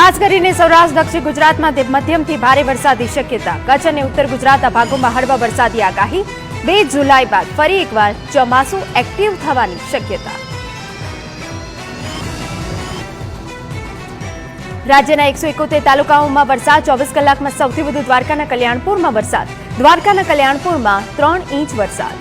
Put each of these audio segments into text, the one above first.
ખાસ કરીને સૌરાષ્ટ્ર, દક્ષિણ ગુજરાતમાં મધ્યમથી ભારે વરસાદની શક્યતા. કચ્છ અને ઉત્તર ગુજરાતના ભાગોમાં હળવા વરસાદી આગાહી. બે જુલાઈ બાદ ફરી એકવાર ચોમાસું એક્ટિવ થવાની શક્યતા. રાજ્યના એકસો એકોતેર તાલુકાઓમાં વરસાદ, ચોવીસ કલાકમાં સૌથી વધુ દ્વારકાના કલ્યાણપુરમાં વરસાદ. દ્વારકાના કલ્યાણપુરમાં ત્રણ ઇંચ વરસાદ.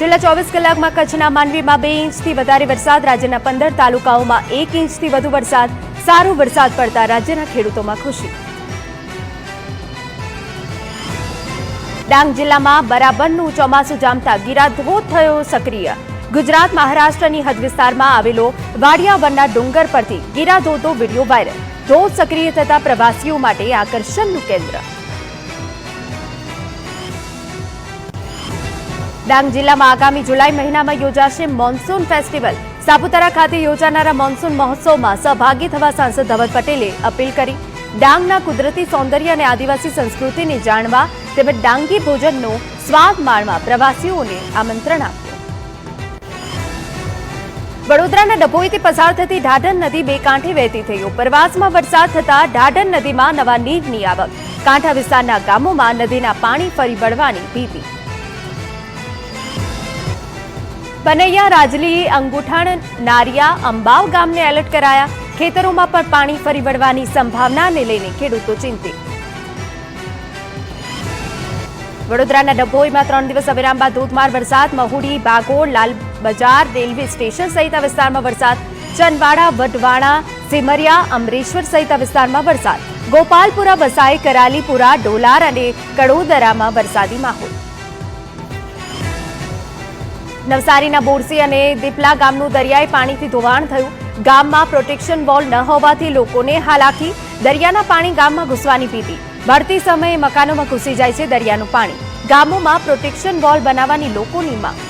છેલ્લા ચોવીસ કલાકમાં કચ્છના માંડવીમાં બે ઇંચથી વધારે વરસાદ, રાજ્યના પંદર તાલુકાઓમાં એક ઇંચથી વધુ વરસાદ, સારો વરસાદ પડતા રાજ્યના ખેડૂતોમાં ખુશી. ડાંગ જિલ્લામાં બરાબરનું ચોમાસું જામતા ગિરાધોધ થયો સક્રિય. ગુજરાત, મહારાષ્ટ્રની હદ વિસ્તારમાં આવેલો વાડિયાવનના ડુંગર પરથી ગિરાધોધનો વીડિયો વાયરલ. ધોધ સક્રિય થતા પ્રવાસીઓ માટે આકર્ષણનું કેન્દ્ર. ડાંગ જિલ્લામાં આગામી જુલાઈ મહિનામાં યોજાશે મોન્સૂન ફેસ્ટિવલ. સાપુતારા ખાતે યોજાનારા મોન્સૂન મહોત્સવમાં સહભાગી થવા સાંસદ ધવલ પટેલે અપીલ કરી. ડાંગના કુદરતી સૌંદર્ય અને આદિવાસી સંસ્કૃતિને જાણવા તેમજ ડાંગી ભોજનનો સ્વાદ માણવા પ્રવાસીઓને આમંત્રણ આપ્યું. વડોદરાના ડભોઈથી પસાર થતી ઢાઢન નદી બે કાંઠે વહેતી થઈ. ઉપરવાસમાં વરસાદ થતા ઢાઢન નદીમાં નવા નીરની આવક. કાંઠા વિસ્તારના ગામોમાં નદીના પાણી ફરી વળવાની ભીતિ. બનૈયા, રાજલી, અંગુઠણ, નારિયા, અંબાવ ગામને એલર્ટ કરાયા. ખેતરોમાં પણ પાણી ફરી વળવાની સંભાવનાને લઈને ખેડૂતો ચિંતિત. વડોદરાના ડભોઈમાં ત્રણ દિવસ અવિરામ બાદ ધોધમાર વરસાદ. મહુડી, બાગોળ, લાલ બજાર, રેલવે સ્ટેશન સહિત વિસ્તારમાં વરસાદ. ચનવાડા વઢવાણા સિમરિયા અમરેશ્વર સહિત વિસ્તારમાં વરસાદ. ગોપાલપુરા, વસાઈ, કરાલીપુરા, ડોલાર અને કડોદરામાં વરસાદી માહોલ. નવસારીના બોરસી અને દીપલા ગામનું દરિયાઈ પાણીથી ધોવાણ થયું. ગામમાં પ્રોટેક્શન વોલ ન હોવાથી લોકોને હાલાકી. દરિયાના પાણી ગામમાં ઘૂસવાની ભીતિ. ભરતી સમયે મકાનોમાં ઘૂસી જાય છે દરિયાનું પાણી. ગામોમાં પ્રોટેક્શન વોલ બનાવવાની લોકોની માંગ.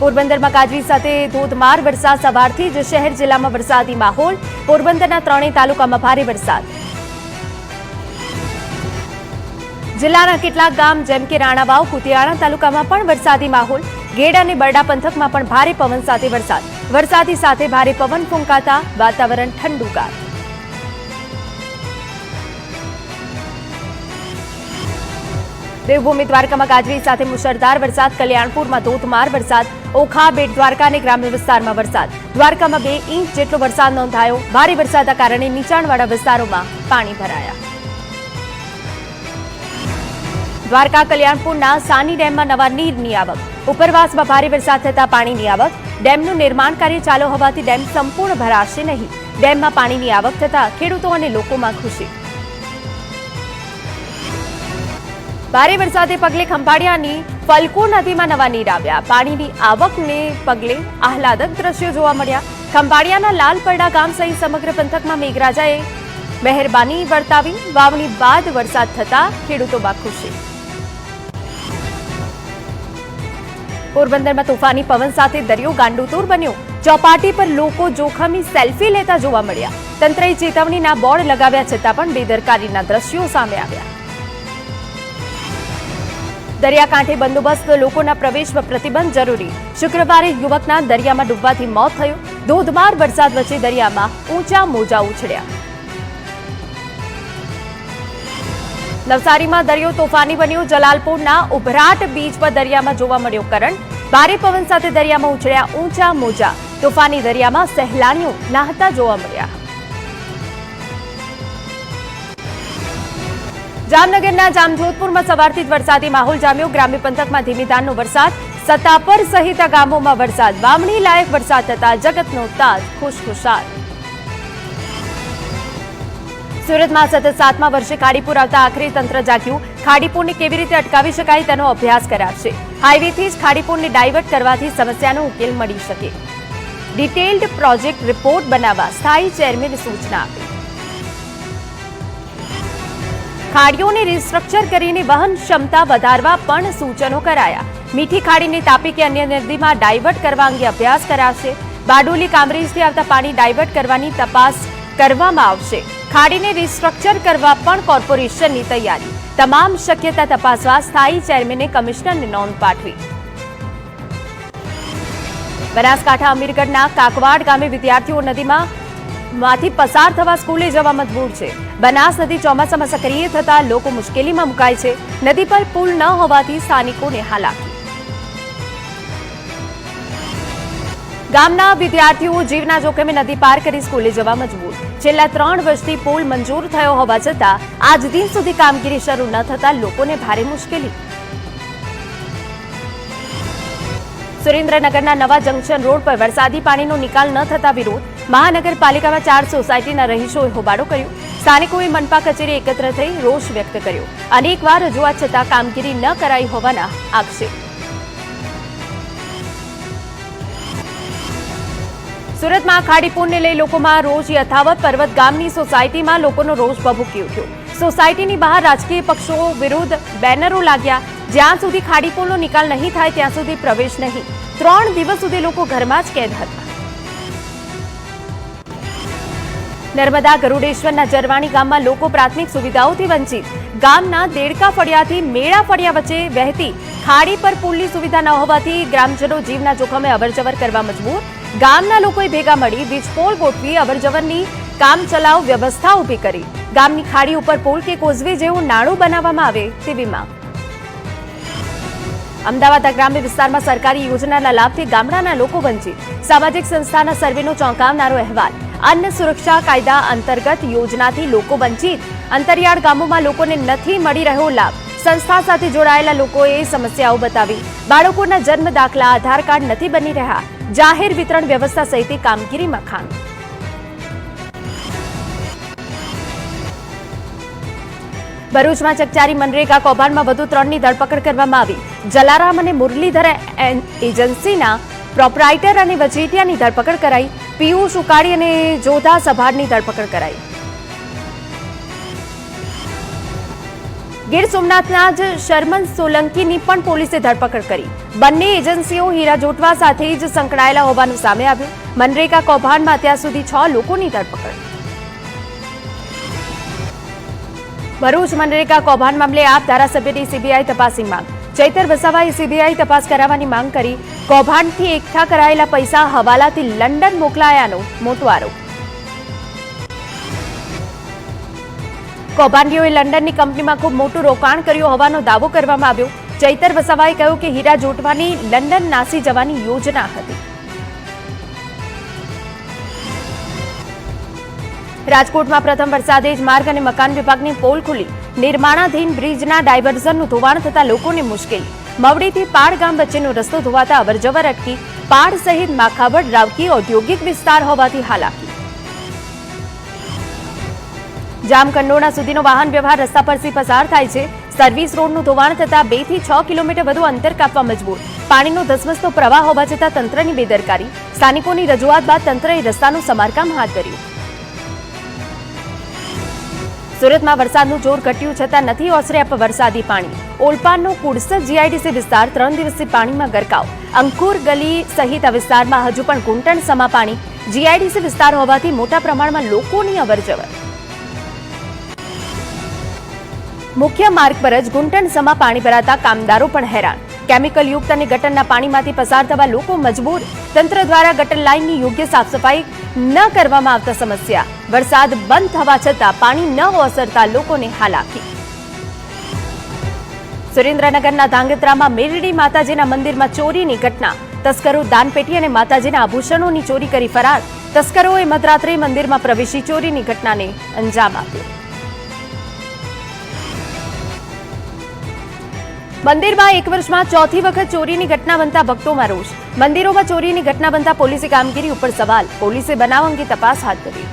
પોરબંદરમાં ગાજવીજ સાથે ધોધમાર વરસાદ. સવારથી જ શહેર જિલ્લામાં વરસાદી માહોલ. પોરબંદરના ત્રણેય તાલુકામાં ભારે વરસાદ. જિલ્લાના કેટલાક ગામ જેમ કે રાણાવાવ કુતિયાણા તાલુકામાં પણ વરસાદી માહોલ. ગેડ અને બરડા પંથકમાં પણ ભારે પવન સાથે વરસાદ. વરસાદી સાથે ભારે પવન ફૂંકાતા વાતાવરણ ઠંડુકાર. દેવભૂમિ દ્વારકામાં ગાજરી સાથે મુશળધાર વરસાદ. કલ્યાણપુરમાં ધોધમાર વરસાદ. ઓખા, બેટ દ્વારકા અને ગ્રામ્ય વિસ્તારમાં વરસાદ. દ્વારકામાં બે ઇંચ જેટલો વરસાદ નોંધાયો. ભારે વરસાદના કારણે નીચાણવાળા વિસ્તારોમાં પાણી ભરાયા. દ્વારકા, કલ્યાણપુરના સાની ડેમમાં નવા નીરની આવક. ઉપરવાસમાં ભારે વરસાદ થતા પાણીની આવક. ડેમનું નિર્માણ કાર્ય ચાલુ હોવાથી ડેમ સંપૂર્ણ ભરાશે નહીં. ડેમમાં પાણીની આવક થતા ખેડૂતો અને લોકોમાં ખુશી. ભારે વરસાદે પગલે ખંભાળિયાની ફલકો નદીમાં નવા નીર આવ્યા. પાણીની આવકને પગલે આહલાદક દ્રશ્યો જોવા મળ્યા. ખંભાળિયાના લાલપરડા ગામ સહિત સમગ્ર પંથકમાં મેઘરાજાએ મહેરબાની વર્તાવી. વાવણી બાદ વરસાદ થતાં ખેડૂતોમાં ખુશી. પોરબંદરમાં તોફાની પવન સાથે દરિયો ગાંડુતૂર બન્યો. ચોપાટી પર લોકો જોખમી સેલ્ફી લેતા જોવા મળ્યા. તંત્રએ ચેતવણીના બોર્ડ લગાવ્યા છતાં પણ બેદરકારીના દ્રશ્યો સામે આવ્યા. દરિયાકાંઠે બંદોબસ્ત લોકોના પ્રવેશ પર પ્રતિબંધ જરૂરી. શુક્રવારે યુવકના દરિયામાં ડૂબવાથી મોત થયું. ધોધમાર વરસાદ વચ્ચે દરિયામાં ઊંચા મોજા ઉછળ્યા. નવસારીમાં દરિયો તોફાની બન્યો. જલાલપુરના ઉભરાટ બીચ પર દરિયામાં જોવા મળ્યો કરંટ. ભારે પવન સાથે દરિયામાં ઉછળ્યા ઊંચા મોજા. તોફાની દરિયામાં સહેલાણીઓ નાહતા જોવા મળ્યા. જામનગરના જામજોધપુરમાં સવારથી જ વરસાદી માહોલ જામ્યો. ગ્રામ્ય પંથકમાં ધીમી ધારનો વરસાદ. સત્તાપર સહિત ગામોમાં વરસાદ. વાવણી લાયક વરસાદ થતા જગતનો તાજ ખુશખુશાલ. સુરતમાં સતત સાતમા વર્ષે ખાડીપુર આવતા આખરે તંત્ર જાગ્યું. ખાડીપુરને કેવી રીતે અટકાવી શકાય તેનો અભ્યાસ કરાશે. હાઈવેથી જ ખાડીપુરને ડાયવર્ટ કરવાથી સમસ્યાનો ઉકેલ મળી શકે. ડિટેલ્ડ પ્રોજેક્ટ રિપોર્ટ બનાવવા સ્થાયી ચેરમેન સૂચના આપી. ખાડીઓને રિસ્ટ્રક્ચર કરીને વહન ક્ષમતા વધારવા પણ સૂચનો કરાયા. મીઠી ખાડીને તાપી કે અન્ય નદીમાં ડાયવર્ટ કરવા અંગે અભ્યાસ કરાશે. બારડોલી કામરેજથી આવતા પાણી ડાયવર્ટ કરવાની તપાસ કરવામાં આવશે. ખાડીને રિસ્ટ્રક્ચર કરવા પણ કોર્પોરેશનની તૈયારી. તમામ શક્યતા તપાસવા સ્થાયી ચેરમેને કમિશનરને નોંધ પાઠવી. બનાસકાંઠા અમીરગઢના કાકવાડ ગામે વિદ્યાર્થીઓ નદીમાં માંથી પસાર થવા સ્કૂલે જવા મજબૂર છે. બનાસ નદી ચોમાસામાં સક્રિય થતા લોકો મુશ્કેલીમાં મુકાય છે. નદી પર પુલ ન હોવાથી સ્થાનિકોને હાલાકી. ગામના વિદ્યાર્થીઓ જીવના જોખમે નદી પાર કરી સ્કૂલે જવા મજબૂર. છેલ્લા ત્રણ વર્ષથી પુલ મંજૂર થયો હોવા છતાં, આજ દિન સુધી કામગીરી શરૂ ન થતા લોકોને ભારે મુશ્કેલી. સુરેન્દ્રનગરના નવા જંકશન રોડ પર વરસાદી પાણીનો નિકાલ ન થતા વિરોધ. મહાનગરપાલિકામાં ચાર સોસાયટીના રહીશોએ હોબાળો કર્યો. સ્થાનિકોએ મનપા કચેરી એકત્ર થઈ રોષ વ્યક્ત કર્યો. અનેકવાર રજૂઆત છતાં કામગીરી ન કરાઈ હોવાના આક્ષેપ. સુરતમાં ખાડીપુરને લઈ લોકોમાં રોજ યથાવત પર્વત ગામની સોસાયટીમાં લોકોનો રોષ ભભૂકી ઉઠ્યો સોસાયટીની બહાર રાજકીય પક્ષો વિરુદ્ધ બેનરો લાગ્યા. જ્યાં સુધી ખાડીપુરનો નિકાલ નહીં થાય, ત્યાં સુધી પ્રવેશ નહીં. ત્રણ દિવસ સુધી લોકો ઘરમાં જ કેદ હતા. નર્મદા ગરુડેશ્વરના જરવાણી ગામમાં લોકો પ્રાથમિક સુવિધાઓથી વંચિત. ગામના દેડકા ફળિયાથી મેળા ફળિયા વચ્ચે વહેતી ખાડી પર પુલની સુવિધા ન હોવાથી ગ્રામજનો જીવના જોખમે અવરજવર કરવા મજબૂર. ગામના લોકોએ ભેગા મળી વીજપોલ ગોઠવી અવરજવરની કામ ચલાવ વ્યવસ્થા ઊભી કરી. ગામની ખાડી ઉપર પુલ કે કોઝવે જેવું નાણું બનાવવામાં આવે તેવી માંગ. અમદાવાદ ગ્રામ્ય વિસ્તારમાં સરકારી યોજનાના લાભથી ગામડાના લોકો વંચિત. સામાજિક સંસ્થાના સર્વેનો ચોંકાવનારો અહેવાલ. અન્ન સુરક્ષા કાયદા અંતર્ગત યોજનાથી લોકો વંચિત. અંતરિયાળ ગામોમાં લોકોને નથી મળી રહ્યો લાભ. સંસ્થા સાથે જોડાયેલા લોકોએ સમસ્યાઓ બતાવી. બાળકોના જન્મ દાખલા, આધાર કાર્ડ નથી બની રહ્યા. જાહેર વિતરણ વ્યવસ્થા સહિતની કામગીરીમાં ખામી ભરૂચમાં ચકચારી મનરેગા કૌભાંડમાં વધુ ત્રણની ધરપકડ કરવામાં આવી. જલારામ અને મુરલીધર એજન્સીના પ્રોપરાઇટર અને વચેટિયાની ધરપકડ કરાઈ. પિયુષ ઉકાળી અને જોધા સભાડની ધરપકડ કરાઈ. ગીર સોમનાથના જ શર્મન સોલંકીની પણ પોલીસે ધરપકડ કરી. બંને એજન્સીઓ હીરા જોટવા સાથે જ સંકળાયેલા હોવાનું સામે આવ્યું. મનરેગા કૌભાંડમાં અત્યાર સુધી છ લોકોની ધરપકડ. ભરૂચ મનરેગા કૌભાંડ મામલે આપ ધારાસભ્યની સીબીઆઈ તપાસની માંગ. ચૈતર વસાવાએ સીબીઆઈ તપાસ કરાવવાની માંગ કરી. કૌભાંડથી એકઠા કરાયેલા પૈસા હવાલાથી લંડન મોકલાયાનો મોટો આરોપ. કૌભાંડીઓએ લંડનની કંપનીમાં ખૂબ મોટું રોકાણ કર્યું હોવાનો દાવો કરવામાં આવ્યો. ચૈતર વસાવાએ કહ્યું કે હીરા જોટવાની લંડન નાસી જવાની યોજના હતી. રાજકોટમાં પ્રથમ વરસાદે જ માર્ગ અને મકાન વિભાગની પોલ ખુલી. નિર્માણાધીન બ્રિજના ડાયવર્ઝનનું ધોવાણ થતા લોકોને મુશ્કેલી. મવડીથી પાડ ગામ વચ્ચેનો રસ્તો ધોવાતા અવરજવર અટકી પાડ સહિત માખાવડ, રાવકી ઔદ્યોગિક વિસ્તાર હોવાથી હાલાકી. જામકંડોરણા સુધીનો વાહન વ્યવહાર રસ્તા પરથી પસાર થાય છે. સર્વિસ રોડનું ધોવાણ થતા બેથી છ કિલોમીટર વધુ અંતર કાપવા મજબૂર. પાણીનો ધસમસતો પ્રવાહ હોવા છતાં તંત્રની બેદરકારી. સ્થાનિકોની રજૂઆત બાદ તંત્રએ રસ્તાનું સમારકામ હાથ ધર્યું. સુરતમાં વરસાદનું જોર ઘટ્યું છતાં નથી ઓસર્યા વરસાદી પાણી. ઓલપાડનો કુડસર જીઆઈડીસી વિસ્તાર ત્રણ દિવસથી પાણીમાં ગરકાવ. અંકુર ગલી સહિત વિસ્તારમાં હજુ પણ ઘૂંટણ સમા પાણી. જીઆઈડીસી વિસ્તાર હોવાથી મોટા પ્રમાણમાં લોકોની અવરજવર. મુખ્ય માર્ગ પર જ ઘૂંટણ સમા પાણી ભરાતા કામદારો પણ હેરાન. કેમિકલ યુક્ત અને ગટરના પાણીમાંથી પસાર થવા લોકો મજબૂર. તંત્ર દ્વારા ગટર લાઇનની યોગ્ય સાફસફાઈ ન કરવામાં આવતા સમસ્યા. વરસાદ બંધ થવા છતાં પાણી ન ઓસરતા લોકોને હાલાકી. સુરેન્દ્રનગરના ધાંગધ્રામાં મેરડી માતાજીના મંદિરમાં ચોરીની ઘટના. તસ્કરો દાનપેટી અને માતાજીના આભૂષણોની ચોરી કરી ફરાર. તસ્કરોએ મધરાત્રે મંદિરમાં પ્રવેશી ચોરીની ઘટનાને અંજામ આપ્યો. મંદિરમાં એક વર્ષમાં ચોથી વખત ચોરીની ઘટના બનતા ભક્તોમાં રોષ. મંદિરોમાં ચોરીની ઘટના બનતા પોલીસે કામગીરી ઉપર સવાલ. પોલીસે બનાવ અંગે તપાસ હાથ ધરી.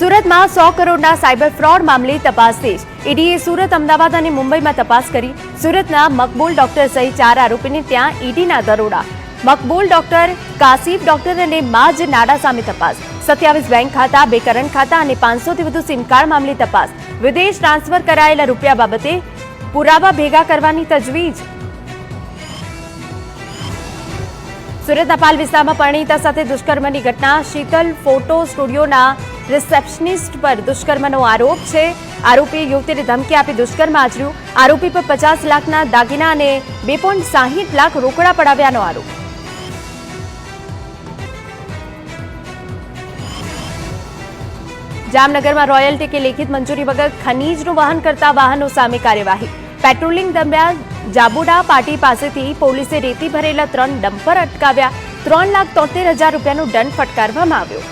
સુરતમાં સો કરોડના સાયબર ફ્રોડ મામલે તપાસ તેજ. ઈડીએ સુરત, અમદાવાદ અને મુંબઈમાં તપાસ કરી. સુરતના મકબૂલ ડોક્ટર સહિત ચાર આરોપીને ત્યાં ઈડીના દરોડા. મકબૂલ ડોક્ટર, કાસિફ ડોક્ટર અને માજ નાડા સામે તપાસ. સત્યાવીસ બેંક ખાતા, બે કરંટ ખાતા અને પાંચસોથી વધુ સિમ કાર્ડ મામલે તપાસ. વિદેશ ટ્રાન્સફર કરાયેલા રૂપિયા બાબતે પુરાવા ભેગા કરવાની તજવીજ. સુરતના પાલ વિસ્તારમાં પરિણીતા સાથે દુષ્કર્મની ઘટના. શીતલ ફોટો સ્ટુડિયોના રિસેપ્શનિસ્ટ પર દુષ્કર્મનો આરોપ છે. આરોપીએ યુવતીને ધમકી આપી દુષ્કર્મ આચર્યું. આરોપી પર પચાસ લાખના દાગીના અને બે લાખ રોકડા પડાવ્યાનો આરોપ. જામનગરમાં રોયલ્ટી કે લેખિત મંજૂરી વગર ખનીજનું વહન કરતા વાહનો સામે કાર્યવાહી. પેટ્રોલિંગ દરમિયાન જાબુડા પાટી પાસેથી પોલીસે રેતી ભરેલા ત્રણ ડમ્પર અટકાવ્યા. ત્રણ લાખ તોતેર હજાર રૂપિયાનો દંડ ફટકારવામાં આવ્યો.